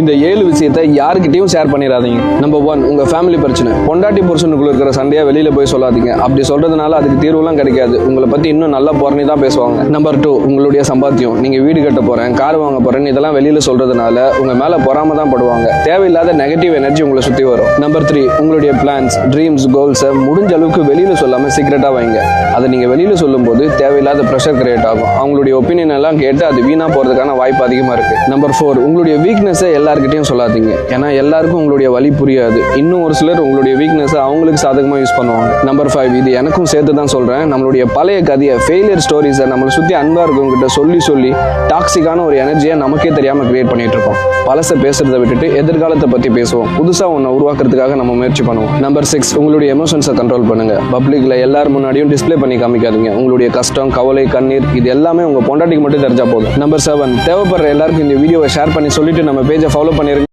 இந்த ஏழு விஷயத்தை யாருக்கிட்டையும் ஷேர் பண்ணிடாதீங்க. நம்பர் ஒன் உங்க ஃபேமிலி பிரச்சனை. பொண்டாட்டி புருஷனுக்குள்ள இருக்கிற சண்டையா வெளியில போய் சொல்லாதீங்க. அப்படி சொல்றதுனால அதுக்கு தீர்வுலாம் கிடைக்காது. உங்களை பத்தி இன்னும் நல்லா புறணி தான் பேசுவாங்க. நம்பர் டூ உங்களுடைய சம்பாத்தியம். நீங்க வீடு கட்ட போறேன் கார் வாங்க போறேன் இதெல்லாம் வெளியில சொல்றதுனால உங்க மேல பொறாம தான் படுவாங்க. தேவையில்லாத நெகட்டிவ் எனர்ஜி உங்களை சுத்தி வரும். நம்பர் த்ரீ உங்களுடைய பிளான்ஸ் ட்ரீம்ஸ் கோல்ஸை முடிஞ்ச அளவுக்கு வெளியில சொல்லாம சீக்கிரட்டா வைங்க. அதை நீங்க வெளியில சொல்லும்போது தேவையில்லாத ப்ரெஷர் கிரியேட் ஆகும். அவங்களுடைய ஒப்பீனியன் எல்லாம் கேட்டு அது வீணா போறதுக்கான வாய்ப்பு அதிகமா இருக்கு. நம்பர் ஃபோர் உங்களுடைய வீக்னஸை எல்லாருக்கிட்டையும் சொல்லாதீங்க. ஏன்னா எல்லாருக்கும் உங்களுடைய வழி புரியாது. இன்னும் ஒரு சிலர் உங்களுடைய வீக்னஸை அவங்களுக்கு சாதகமாக யூஸ் பண்ணுவாங்க. நம்பர் ஃபைவ் இது எனக்கும் சேர்த்து தான் சொல்றேன். நம்மளுடைய பழைய கதையை ஃபெயிலியர் ஸ்டோரிஸை நம்மளை சுற்றி அன்பாக இருக்கவங்ககிட்ட சொல்லி சொல்லி டாக்ஸிக்கான ஒரு எனர்ஜியை நமக்கே தெரியாமல் கிரியேட் பண்ணிட்டு இருக்கோம் பழசை பேசுறதை விட்டுட்டு எதிர்காலத்தை பற்றி பேசுவோம். புதுசாக ஒன்றை உருவாக்குறதுக்காக நம்ம முயற்சி பண்ணுவோம். நம்பர் சிக்ஸ் உங்களுடைய எமோஷன்ஸை கண்ட்ரோல் பண்ணுங்க. பப்ளிக்கில் எல்லார் முன்னாடியும் டிஸ்ப்ளே பண்ணி காமிக்காதீங்க. உங்களுடைய கஷ்டம் கவலை கண்ணீர் இது எல்லாமே உங்கள் பொண்டாட்டிக்கு மட்டும் தெரிஞ்சா போதும். நம்பர் செவன் தேவைப்படுற எல்லாருக்கும் இந்த வீடியோவை ஷேர் பண்ணி சொல்லிட்டு நம்ம பேஜை ஃபாலோ பண்ணிருங்க.